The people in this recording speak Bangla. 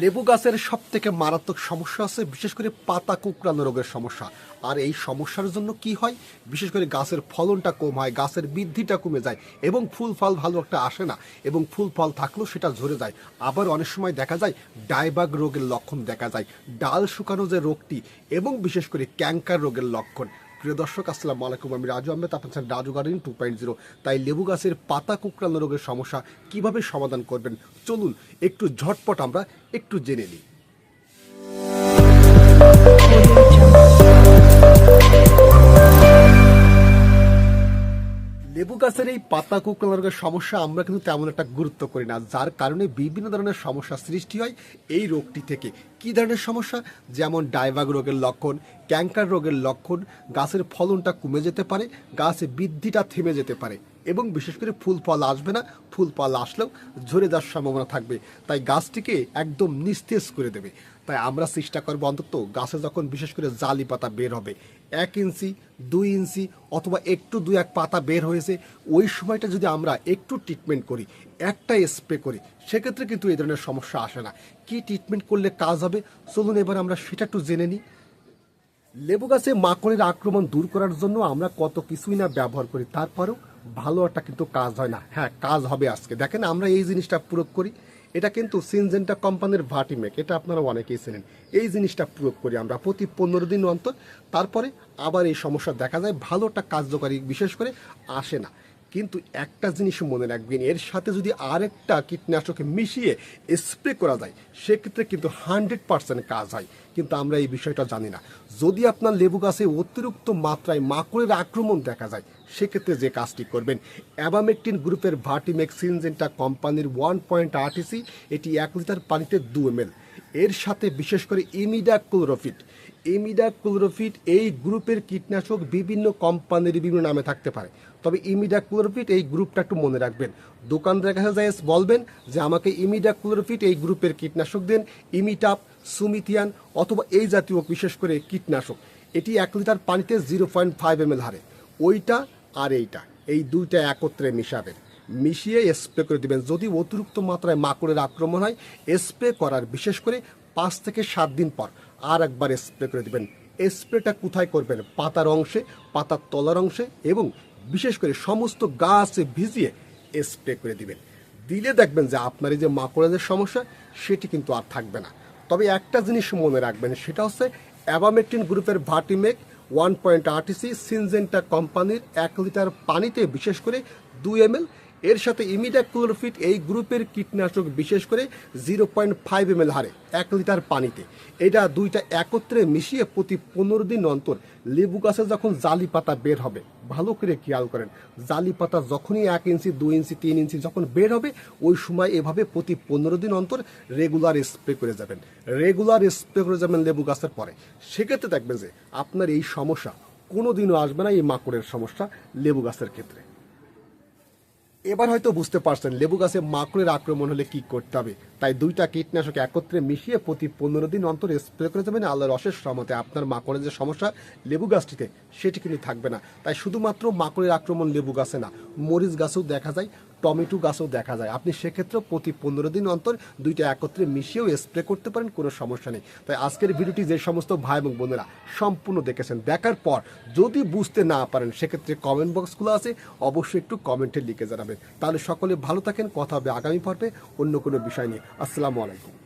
লেবু গাছের সব থেকে মারাত্মক সমস্যা আছে, বিশেষ করে পাতা কুকড়ানো রোগের সমস্যা। আর এই সমস্যার জন্য কি হয়? বিশেষ করে গাছের ফলনটা কম হয়, গাছের বৃদ্ধিটা কমে যায় এবং ফুল ফল ভালো একটা আসে না এবং ফুল ফল থাকলেও সেটা ঝরে যায়। আবার অনেক সময় দেখা যায় ডায়বাগ রোগের লক্ষণ দেখা যায়। ডাল শুকানো যে রোগটি এবং বিশেষ করে ক্যাঙ্কার রোগের লক্ষণ প্রিয় দর্শক, আসসালামু আলাইকুম। আমি রাজু আহমেদ আপনার Raju garden two point zero. তাই লেবু গাছের পাতা কুকড়ানো রোগের সমস্যা কীভাবে সমাধান করবেন? চলুন একটু ঝটপট আমরা একটু জেনে নিই। লেবু গাছের এই পাতা কুকড়ানো রোগের সমস্যা আমরা কিন্তু তেমন একটা গুরুত্ব করি না, যার কারণে বিভিন্ন ধরনের সমস্যা সৃষ্টি হয় এই রোগটি থেকে। কি ধরনের সমস্যা? যেমন ডায়বাগ রোগের লক্ষণ ক্যাঙ্কার রোগের লক্ষণ, গাছের ফলনটা কমে যেতে পারে, গাছে বৃদ্ধিটা থেমে যেতে পারে। এবং বিশেষ করে ফুল ফল আসবে না, ফুল ফল আসলেও ঝরে যাওয়ার সম্ভাবনা থাকবে। তাই গাছটিকে একদম নিস্তেজ করে দেবে। তাই আমরা চেষ্টা করব অন্তত গাছে যখন বিশেষ করে জালি পাতা বের হবে, এক ইঞ্চি, দুই ইঞ্চি অথবা একটু দু এক পাতা বের হয়েছে, ওই সময়টা যদি আমরা একটু ট্রিটমেন্ট করি, একটা স্প্রে করি, সেক্ষেত্রে কিন্তু এই ধরনের সমস্যা আসে না। কি ট্রিটমেন্ট করলে কাজ হবে? চলুন এবার আমরা সেটা একটু জেনে নিই। লেবু গাছে মাকড়ের আক্রমণ দূর করার জন্য আমরা কত কিছুই না ব্যবহার করি, তারপরেও ভালো একটা কিন্তু কাজ হয় না। হ্যাঁ কাজ হবে আজকে। দেখেন, আমরা এই জিনিসটা প্রয়োগ করি। এটা কিন্তু সিনজেন্টা কোম্পানির ভাটিমেক এটা আপনারা অনেকেই চেনেন। এই জিনিসটা প্রয়োগ করি আমরা প্রতি পনেরো দিন অন্তর। তারপরে আবার এই সমস্যা দেখা যায়, ভালো একটা কার্যকারী, বিশেষ করে আসে না। কিন্তু একটা জিনিস মনে রাখবেন, এর সাথে যদি আরেকটা কীটনাশক মিশিয়ে স্প্রে করা যায়, সেক্ষেত্রে কিন্তু হান্ড্রেড পার্সেন্ট কাজ হয়। কিন্তু আমরা এই বিষয়টা জানি না। যদি আপনার লেবু গাছে অতিরিক্ত মাত্রায় মাকড়ের আক্রমণ দেখা যায়, সেক্ষেত্রে যে কাজটি করবেন অ্যাবামেকটিন গ্রুপের ভার্টিমেক সিনজেন্টা কোম্পানির ওয়ান পয়েন্ট আরটিসি এটি এক লিটার পানিতে দু এম এর সাথে বিশেষ করে ইমিডা ক্লোরোফিট। ইমিডা ক্লোরোফিট এই গ্রুপের কীটনাশক বিভিন্ন কোম্পানির বিভিন্ন নামে থাকতে পারে। তবে ইমিডা ক্লোরোফিট এই গ্রুপটা একটু মনে রাখবেন। দোকানদারের কাছে যায় বলবেন যে আমাকে ইমিডা ক্লোরোফিট এই গ্রুপের কীটনাশক দেন ইমিটাপ, সুমিথিয়ান অথবা এই জাতীয় বিশেষ করে কীটনাশক। এটি এক লিটার পানিতে জিরো পয়েন্ট ফাইভ এম হারে। ওইটা আর এইটা, এই দুইটা একত্রে মিশাবেন। মিশিয়ে স্প্রে করে দিবেন। যদি অতিরিক্ত মাত্রায় মাকড়ের আক্রমণ হয়, স্প্রে করার বিশেষ করে পাঁচ থেকে সাত দিন পর আর একবার স্প্রে করে দিবেন। স্প্রেটা কোথায় করবেন? পাতার অংশে, পাতার তলার অংশে এবং বিশেষ করে সমস্ত গাছ ভিজিয়ে স্প্রে করে দিবেন। দিলে দেখবেন যে আপনার এই যে মাকড়ের সমস্যা, সেটি কিন্তু আর থাকবে না। তবে একটা জিনিস মনে রাখবেন, সেটা হচ্ছে অ্যাবামেটিন গ্রুপের Vertimec one point RTC Syngenta কোম্পানির এক লিটার পানিতে বিশেষ করে দুই এম এর সাথে ইমিডা ক্লোরোফিট এই গ্রুপের কীটনাশক বিশেষ করে জিরো পয়েন্ট ফাইভ এম হারে, এক লিটার পানিতে। এটা দুইটা একত্রে মিশিয়ে প্রতি পনেরো দিন অন্তর লেবু গাছে যখন জালি পাতা বের হবে, ভালো করে খেয়াল করেন, জালি পাতা যখনই এক ইঞ্চি, দুই ইঞ্চি, তিন ইঞ্চি যখন বের হবে, ওই সময় এভাবে প্রতি পনেরো দিন অন্তর রেগুলার স্প্রে করে যাবেন। রেগুলার স্প্রে করে যাবেন লেবু গাছের পরে। সেক্ষেত্রে দেখবেন যে আপনার এই সমস্যা কোনোদিনও আসবে না, এই মাকড়ের সমস্যা লেবু গাছের ক্ষেত্রে। এবার হয়তো বুঝতে পারছেন, লেবু গাছে মাকড়ের আক্রমণ হলে কি করতে হবে। তাই দুইটা কীটনাশক একত্রে মিশিয়ে প্রতি পনেরো দিন অন্তর স্প্রে করে যাবেন আল্লাহ রসের সমাতে আপনার মাকড়ের যে সমস্যা লেবু গাছটিতে, সেটি কিন্তু থাকবে না। তাই শুধুমাত্র মাকড়ের আক্রমণ লেবু গাছে না, মরিচ গাছেও দেখা যায়। টমেটো গাছও দেখা যায়। আপনি সেক্ষেত্রে প্রতি পনেরো দিন অন্তর দুইটা একত্রে মিশিয়েও স্প্রে করতে পারেন, কোনো সমস্যা নেই। তাই আজকের ভিডিওটি যে সমস্ত ভাই এবং বোনেরা সম্পূর্ণ দেখেছেন, দেখার পর যদি বুঝতে না পারেন, সেক্ষেত্রে কমেন্ট বক্সগুলো আছে, অবশ্যই একটু কমেন্টে লিখে জানাবেন। তাহলে সকলে ভালো থাকেন, কথা হবে আগামী পর্বে অন্য কোনো বিষয় নিয়ে। আসসালামু আলাইকুম।